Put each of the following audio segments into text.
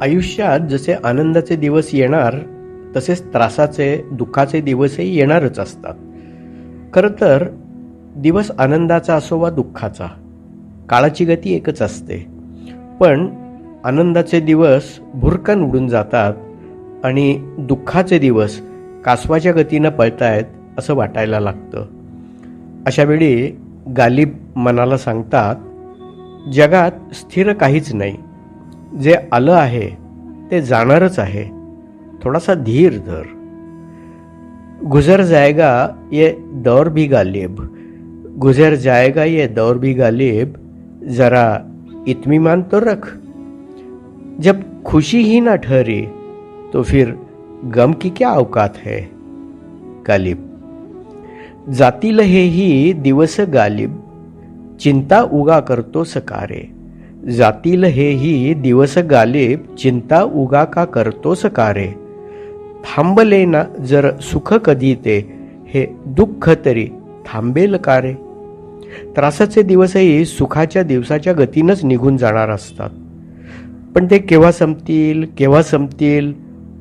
आयुष्यात जसे आनंदाचे दिवस येणार तसेच त्रासाचे दुःखाचे दिवसही येणारच असतात. खरं तर दिवस आनंदाचा असो वा दुःखाचा काळाची गती एकच असते. पण आनंदाचे दिवस भुरकन उडून जातात आणि दुःखाचे दिवस कासवाच्या गतीनं पळतायत असं वाटायला लागतं. अशावेळी गालिब मनाला सांगतात जगात स्थिर काहीच नाही. जे आलं आहे ते जाणारच आहे. थोडासा धीर धर. गुजर जाएगा ये दौर भी गालिब. गुजर जाएगा ये दौर भी गालिब. जरा इत्मीमान तो रख. जब खुशी ही ना ठहरी तो फिर गम की क्या औकात है? गालिब। जातील हेही दिवस गालिब. चिंता उगा करतो सकारे. जातील हेही दिवस गालिब चिंता उगा का करतोच का रे? थांबले ना जर सुख कधी ते हे दुःख तरी थांबेल का रे? त्रासाचे दिवसही सुखाच्या दिवसाच्या गतीनंच निघून जाणार असतात. पण ते केव्हा संपतील केव्हा संपतील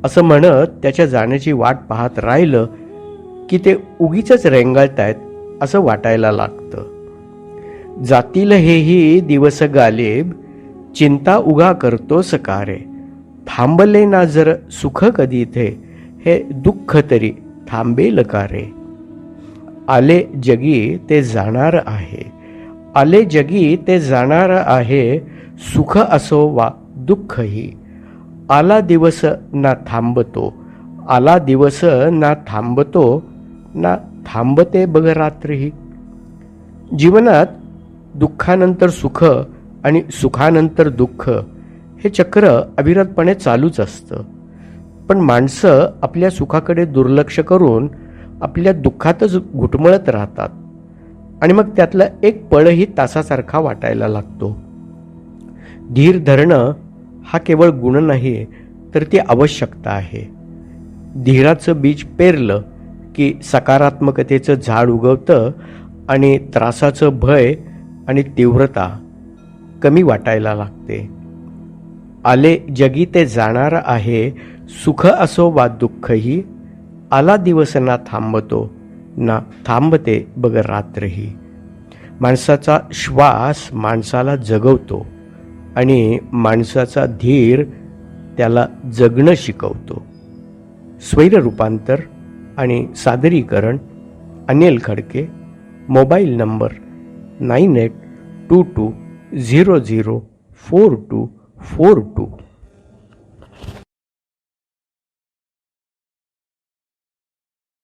असं म्हणत त्याच्या जाण्याची वाट पाहत राहिलं की ते उगीच रेंगाळतायत असं वाटायला लागतं. जातील हेही दिवस गालिब चिंता उगा करतो सकारे. थांबले ना जर सुख कधी थे हे दुःख तरी थांबेल का रे आले जगी ते जाणार आहे आले जगी ते जाणार आहे सुख असो वा दुःखही आला दिवस ना थांबतो आला दिवस ना थांबतो ना थांबते बघ रात्रही जीवनात दुःखानंतर सुख आणि सुखानंतर दुःख हे चक्र अविरतपणे चालूच असतं. पण माणसं आपल्या सुखाकडे दुर्लक्ष करून आपल्या दुःखातच घुटमळत राहतात आणि मग त्यातला एक पळही तासासारखा वाटायला लागतो. धीर धरणं हा केवळ गुण नाही तर ती आवश्यकता आहे. धीराचं बीज पेरलं की सकारात्मकतेचं झाड उगवतं आणि त्रासाचं भय आणि तीव्रता कमी वाटायला लागते. आले जगी ते जाणार आहे सुख असो वा दुःखही आला दिवस ना थांबतो ना थांबते बघ रात्रही. माणसाचा श्वास माणसाला जगवतो आणि माणसाचा धीर त्याला जगणं शिकवतो. स्वैर रूपांतर आणि सादरीकरण Anil Khadke mobile number nine eight two two zero zero four two four